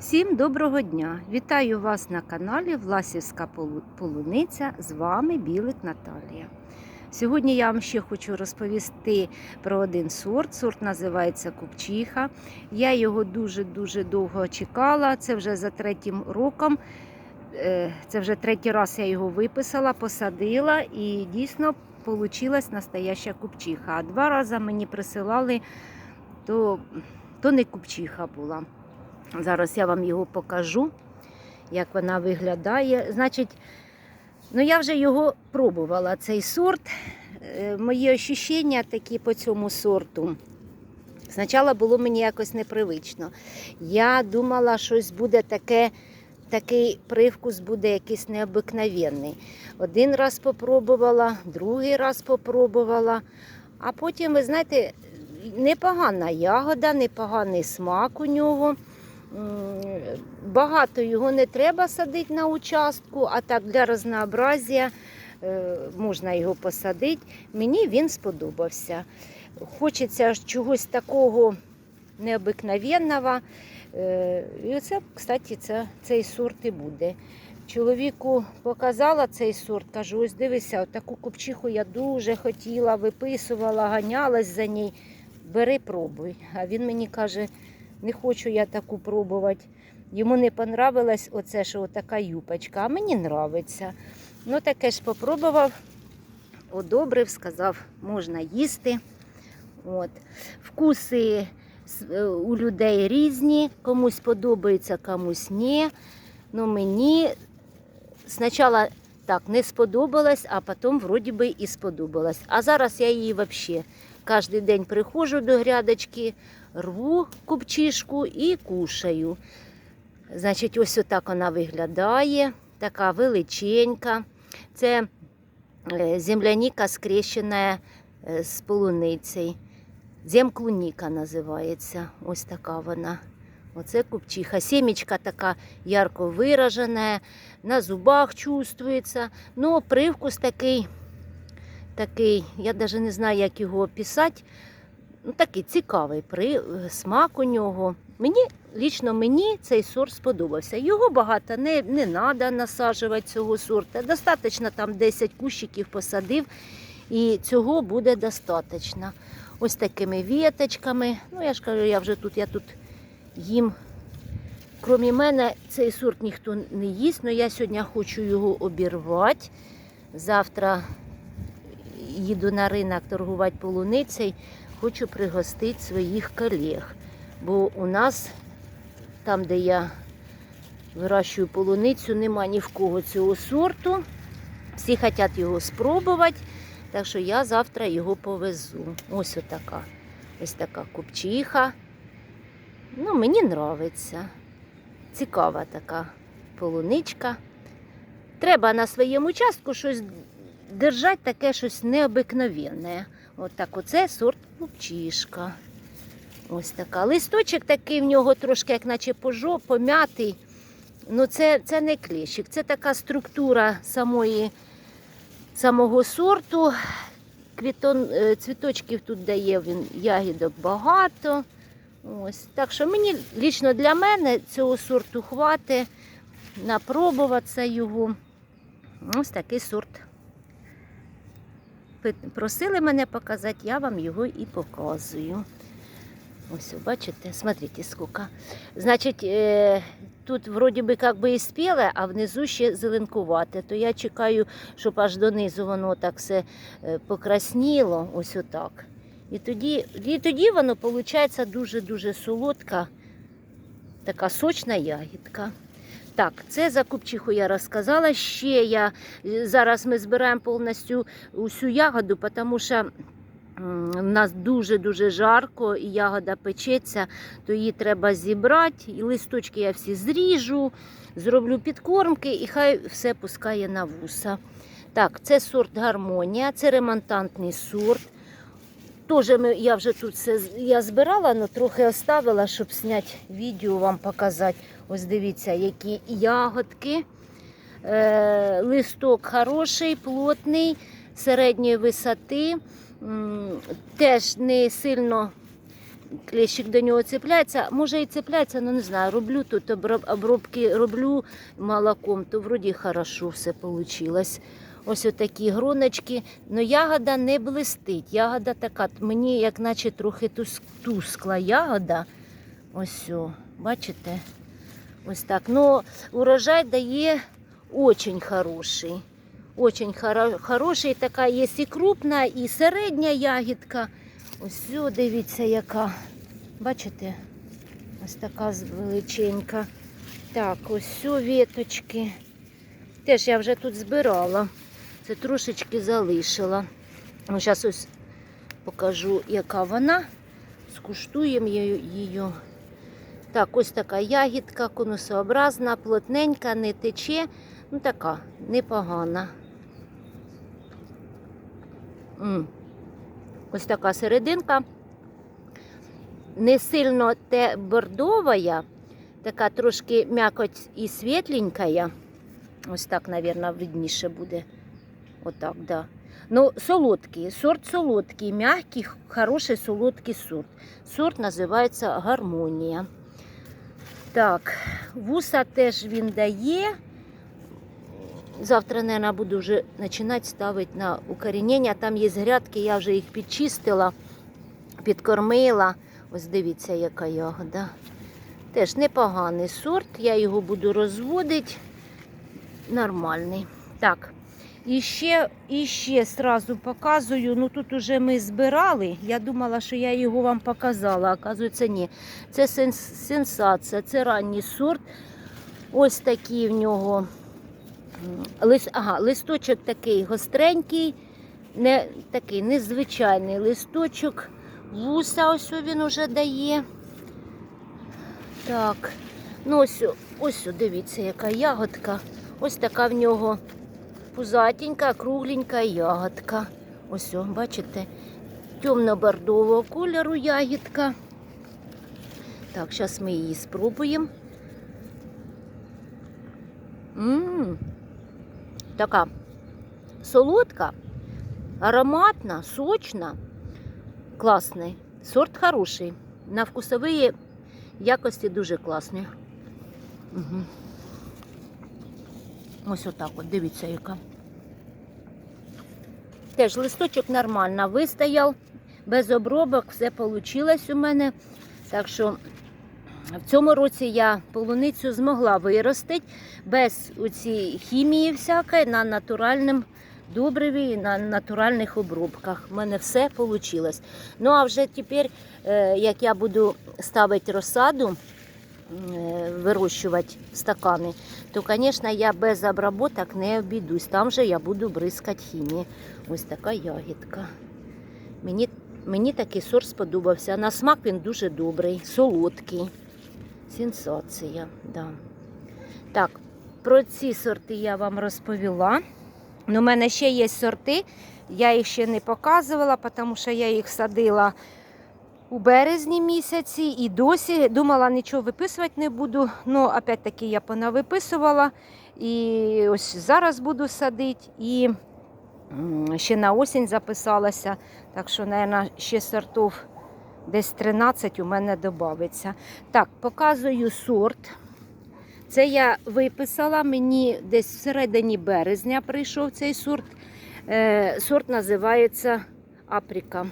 Всім доброго дня! Вітаю вас на каналі Власівська Полуниця. З вами Білик Наталія. Сьогодні я вам ще хочу розповісти про один сорт. Сорт називається Купчиха. Я його дуже-дуже довго чекала. Це вже за третім роком. Е, Це вже третій раз я його виписала, посадила і дійсно вийшла настояща купчиха. А два рази мені присилали, то, то не купчиха була. Зараз я вам його покажу, як вона виглядає. Значить, ну я вже його пробувала, цей сорт. Е, Мої ощущення такі по цьому сорту. Спочатку було мені якось непривично. Я думала, щось буде таке, такий привкус буде якийсь необикновенний. Один раз попробувала, другий раз попробувала, а потім, ви знаєте, непогана ягода, непоганий смак у нього. Багато його не треба садити на участку, а так для разнообразія е, можна його посадити. Мені він сподобався. Хочеться чогось такого необикновенного. Е, І оце, кстати, це, цей сорт і буде. Чоловіку показала цей сорт, кажу, ось дивися, таку купчиху я дуже хотіла, виписувала, ганялась за ній. Бери, пробуй. А він мені каже, не хочу я таку пробувати. Йому не понравилось оце, що така юпочка, а мені нравиться. Ну таке ж попробував, одобрив, сказав, можна їсти. От. Вкуси е, у людей різні, комусь подобається, комусь ні. Ну мені спочатку так не сподобалось, а потім вроді би і сподобалось. А зараз я її взагалі кожен день приходжу до грядочки, рву купчишку і кушаю. Значить, ось отак вона виглядає, така величенька. Це е, земляніка скрещена е, з полуницею. Земклуніка називається. Ось така вона. Оце купчиха. Сімечка така ярко виражена, на зубах чувствується. Ну, привкус такий, такий, я навіть не знаю, як його описати. Ну, такий цікавий при... смак у нього. Мені, лічно мені цей сорт сподобався. Його багато не, не треба насаджувати цього сорта. Достатньо там 10 кущиків посадив, і цього буде достатньо. Ось такими віточками. Ну, я ж кажу, я вже тут, я тут їм. Крім мене, цей сорт ніхто не їсть, але я сьогодні хочу його обірвати. Завтра їду на ринок торгувати полуницею, хочу пригостити своїх колег. Бо у нас, там, де я вирощую полуницю, нема ні в кого цього сорту. Всі хочуть його спробувати, так що я завтра його повезу. Ось отака. Ось така купчиха. Ну, мені подобається. Цікава така полуничка. Треба на своєму участку щось держати таке щось необикновенне. От так оце сорт купчишка. Ось така. Листочок такий в нього трошки, як наче пожо, пом'ятий. Ну, це, це не клещик, це така структура самої, самого сорту. Квітон, е, цвіточків тут дає він ягідок багато. Ось. Так що мені лічно для мене цього сорту хватить напробуватися його. Ось такий сорт. Просили мене показати, я вам його і показую. Ось, бачите, смотрите, скільки. Значить, е, тут вроді би як би і спіле, а внизу ще зеленкувате. То я чекаю, щоб аж донизу воно так все е, покрасніло, ось отак. І тоді, і тоді воно виходить дуже-дуже солодка, така сочна ягідка. Так, це за купчиху я розказала. Ще я е, зараз ми збираємо повністю усю ягоду, тому що в нас дуже-дуже жарко і ягода печеться, то її треба зібрати. І листочки я всі зріжу, зроблю підкормки і хай все пускає на вуса. Так, це сорт гармонія, це ремонтантний сорт. Тоже ми, я вже тут все я збирала, але трохи оставила, щоб зняти відео вам показати. Ось дивіться, які ягодки. Е, листок хороший, плотний, середньої висоти. Теж не сильно клещик до нього цепляється. Може і цепляється, але не знаю. Роблю тут обробки роблю молоком, то вроді хорошо все вийшло. Ось отакі гроночки. Ну ягода не блистить. Ягода така, мені як наче трохи тускла ягода. Ось, о, бачите? Ось так. Ну, урожай дає очень хороший. Очень хоро- хороший, така є і крупна, і середня ягідка. Ось о, дивіться, яка. Бачите? Ось така величенька. Так, ось о, віточки. Теж я вже тут збирала. Це трошечки залишила. Ну, зараз ось покажу, яка вона. Скуштуємо її-. Так, ось така ягідка, конусообразна, плотненька, не тече. Ну, така непогана. М. Ось така серединка. Не сильно те бордовая, така трошки м'якоть і світленька. Ось так, мабуть, видніше буде. Отак, да. Ну, солодкий, сорт солодкий, м'який, хороший солодкий сорт. Сорт називається гармонія. Так, вуса теж він дає. Завтра, мабуть, буду вже починати ставити на укорінення. Там є грядки, я вже їх підчистила, підкормила. Ось дивіться, яка ягода. Теж непоганий сорт, я його буду розводити. Нормальний. Так. І ще, і ще сразу показую. Ну тут уже ми збирали. Я думала, що я його вам показала. Оказується, ні. Це сенс- сенсація, це ранній сорт. Ось такий в нього лис, ага, листочок такий гостренький, не такий незвичайний листочок. Вуса ось він уже дає. Так, ну ось, ось дивіться, яка ягодка. Ось така в нього пузатенька, кругленька ягодка. Ось, бачите, темно-бордового кольору ягідка. Так, зараз ми її спробуємо. М, Така солодка, ароматна, сочна, класний. Сорт хороший. На вкусові якості дуже класні. Угу. Ось отак от, дивіться, яка. Теж листочок нормально вистояв, без обробок, все вийшло у мене. Так що в цьому році я полуницю змогла виростити без оці хімії всякої на натуральному добриві і на натуральних обробках. У мене все вийшло. Ну а вже тепер, е, як я буду ставити розсаду, е, вирощувати стакани, то, звісно, я без обработок не обійдусь. Там же я буду бризкати хімії. Ось така ягідка. Мені, мені такий сорт сподобався. На смак він дуже добрий, солодкий. Сенсація. Да. Так, про ці сорти я вам розповіла. У мене ще є сорти, я їх ще не показувала, тому що я їх садила у березні місяці і досі думала, нічого виписувати не буду. Ну, опять-таки, я понавиписувала. І ось зараз буду садити. І ще на осінь записалася. Так що, мабуть, ще сортів десь 13 у мене додається. Так, показую сорт. Це я виписала, мені десь всередині березня прийшов цей сорт. Е, сорт називається Апріка.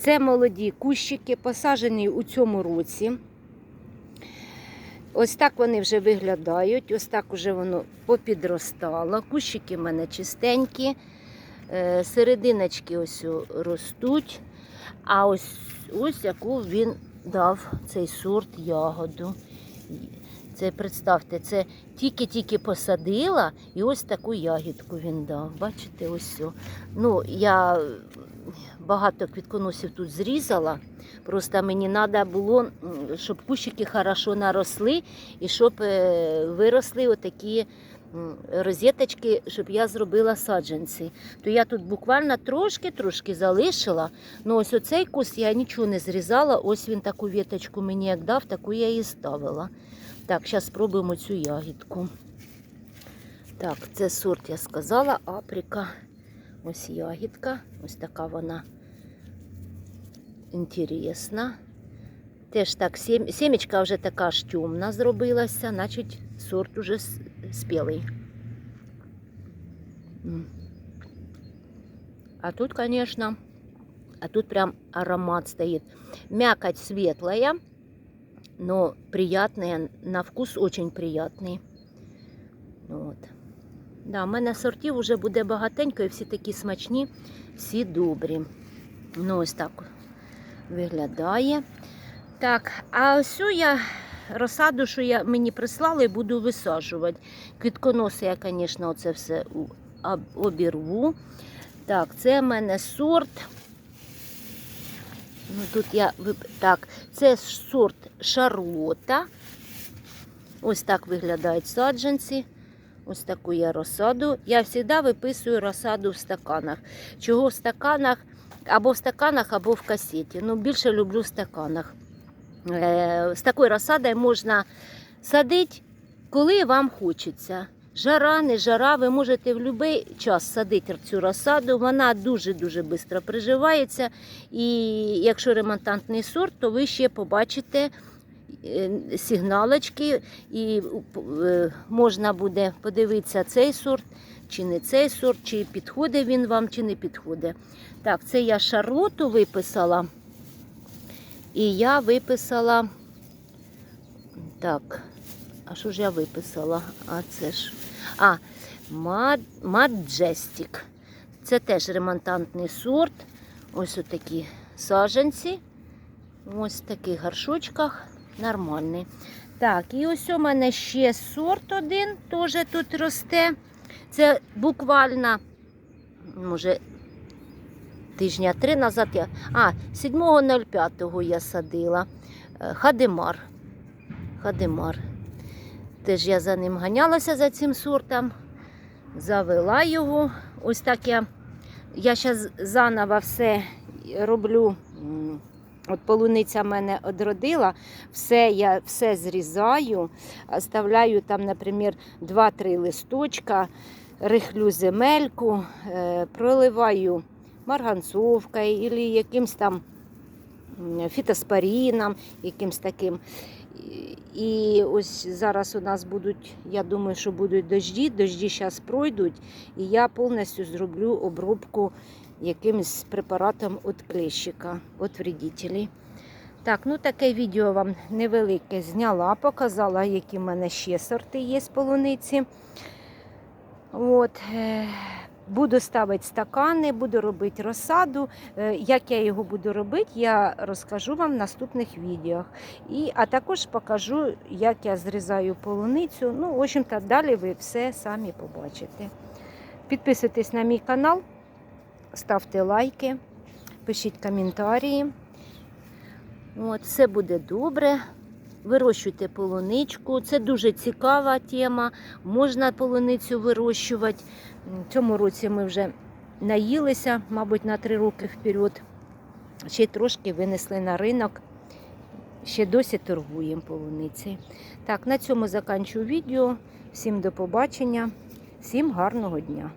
Це молоді кущики, посаджені у цьому році. Ось так вони вже виглядають, ось так вже воно попідростало. Кущики в мене чистенькі, е, серединочки ось ростуть. А ось ось яку він дав цей сорт ягоду. Це представте, це тільки-тільки посадила, і ось таку ягідку він дав. Бачите, ось. все. Ну, я багато квітконосів тут зрізала. Просто мені треба було, щоб кущики хорошо наросли і щоб е, виросли отакі розеточки, щоб я зробила саджанці. То я тут буквально трошки-трошки залишила. Ну ось оцей кус я нічого не зрізала. Ось він таку віточку мені як дав, таку я і ставила. Так, зараз спробуємо цю ягідку. Так, це сорт, я сказала, априка. Ось ягідка. Ось така вона інтересна. Теж так, сім... сімечка вже така ж темна зробилася, значить сорт уже спілий. А тут, конечно, а тут прям аромат стоит. Мякоть светлая, но приятная, на вкус очень приятный. От. Да, в мене сортів вже буде багатенько і всі такі смачні, всі добрі. Ну, ось так виглядає. Так, а ось я розсаду, що я, мені прислали, буду висаджувати. Квітконоси я, звісно, оце все обірву. Так, це в мене сорт. Ну, тут я Так, це сорт Шарлота. Ось так виглядають саджанці. Ось таку я розсаду. Я завжди виписую розсаду в стаканах. Чого в стаканах? Або в стаканах, або в касеті. Ну, більше люблю в стаканах. Е, з такою розсадою можна садити, коли вам хочеться. Жара, не жара, ви можете в будь-який час садити цю розсаду. Вона дуже-дуже швидко приживається. І якщо ремонтантний сорт, то ви ще побачите е, сигналочки, і е, можна буде подивитися цей сорт, чи не цей сорт, чи підходить він вам, чи не підходить. Так, це я шарлоту виписала. І я виписала. Так, а що ж я виписала? А це ж. А, Мад- Маджестік. Це теж ремонтантний сорт. Ось отакі саджанці. Ось в таких горшочках. Нормальний. Так, і ось у мене ще сорт один теж тут росте. Це буквально, може, тижня три назад я. А, 7.05 я садила. Е, Хадимар. Хадимар. Теж я за ним ганялася за цим сортом. Завела його. Ось так я. Я зараз заново все роблю. От полуниця мене одродила, все я все зрізаю, оставляю там, наприклад, 2-3 листочка, рихлю земельку, е, проливаю марганцовкою або якимсь там фітоспоріном, якимсь таким. І- ось зараз у нас будуть, я думаю, що будуть дожді, дожді зараз пройдуть, і я повністю зроблю обробку якимось препаратом від клещика, від вредителей. Так, ну таке відео вам невелике зняла, показала, які в мене ще сорти є з полуниці. От, е, буду ставити стакани, буду робити розсаду. Е, Як я його буду робити, я розкажу вам в наступних відео. І, а також покажу, як я зрізаю полуницю. Ну, в общем-то, далі ви все самі побачите. Підписуйтесь на мій канал, ставте лайки, пишіть коментарі. От, все буде добре. Вирощуйте полуничку. Це дуже цікава тема. Можна полуницю вирощувати. Цьому році ми вже наїлися, мабуть, на три роки вперед. Ще трошки винесли на ринок. Ще досі торгуємо полуниці. Так, на цьому заканчую відео. Всім до побачення, всім гарного дня.